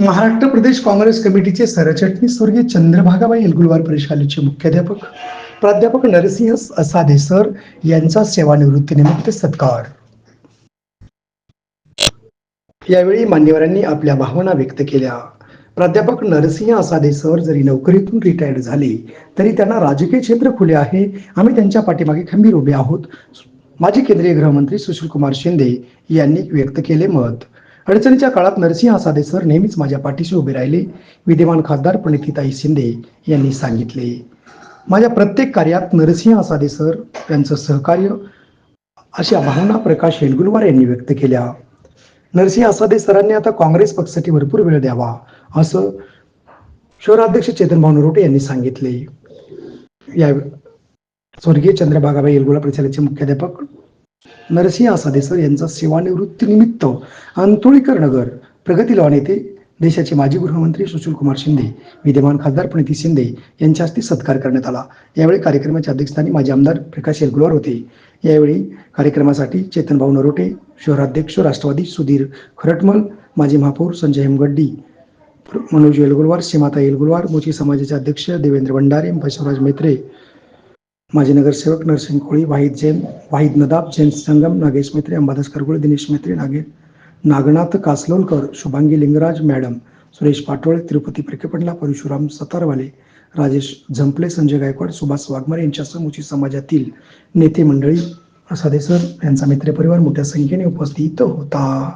महाराष्ट्र प्रदेश काँग्रेस कमिटीचे सरचिटणीस स्वर्गीय चंद्रभागाबाई एलगुलवार परिषदेचे मुख्याध्यापक प्राध्यापक नरसिंह असादे सर यांचा सेवानिवृत्तीनिमित्त सत्कार. यावेळी मान्यवरांनी आपल्या भावना व्यक्त केल्या. प्राध्यापक नरसिंह असादे सर जरी नोकरीतून रिटायर्ड झाले तरी त्यांना राजकीय क्षेत्र खुले आहे. आम्ही त्यांच्या पाठीमागे खंबीर उभे आहोत. माजी केंद्रीय गृहमंत्री सुशील कुमार शिंदे यांनी व्यक्त केले मत. अडचणीच्या काळात नरसिंह आसादे सर नेहमीच माझ्या पाठीशी उभे राहिले विद्यमान खासदार प्रणितीताई शिंदे यांनी सांगितले. माझ्या प्रत्येक कार्यात नरसिंह आसादे सर यांचं सहकार्य अशा भावना प्रकाश हेलगुलवार यांनी व्यक्त केल्या. नरसिंह आसादे सरांनी आता काँग्रेस पक्षासाठी भरपूर वेळ द्यावा असं शहराध्यक्ष चेतनभाऊ नरोटे यांनी सांगितले. या स्वर्गीय चंद्रभागाबाई येलगुला परिषदेचे मुख्याध्यापक नरसिंह आसादे सर यांचा सेवानिवृत्तीनिमित्त अंतोळीकर नगर प्रगती लॉन येथे देशाचे माजी गृहमंत्री सुशील कुमार शिंदे विद्यमान खासदार प्रणिती शिंदे यांच्या हस्ते सत्कार करण्यात आला. यावेळी कार्यक्रमाच्या अध्यक्षस्थानी माजी आमदार प्रकाश येलगुलवार होते. यावेळी कार्यक्रमासाठी चेतनभाऊ नरोटे शहराध्यक्ष राष्ट्रवादी सुधीर खरटमल माजी महापौर संजय हेमगड्डी मनोज येलगुलवार सीमाता येलगुलवार मोची समाजाचे अध्यक्ष देवेंद्र भंडारे बसवराज मेत्रे माजी नगरसेवक नरसिंह कोळी वाहिद जैन वाहिद नदाब जैन संगम नागेश मेत्रे अंबादास करगुळे दिनेश मेत्रे नागे नागनाथ कासलोलकर शुभांगी लिंगराज मॅडम सुरेश पाटोळे तिरुपती प्रिकेपंडला परशुराम सतारवाले राजेश झंपले संजय गायकवाड सुभाष वाघमारे यांच्यासह मुची समाजातील नेते मंडळी प्रसादे सर यांचा मित्रपरिवार मोठ्या संख्येने उपस्थित होता.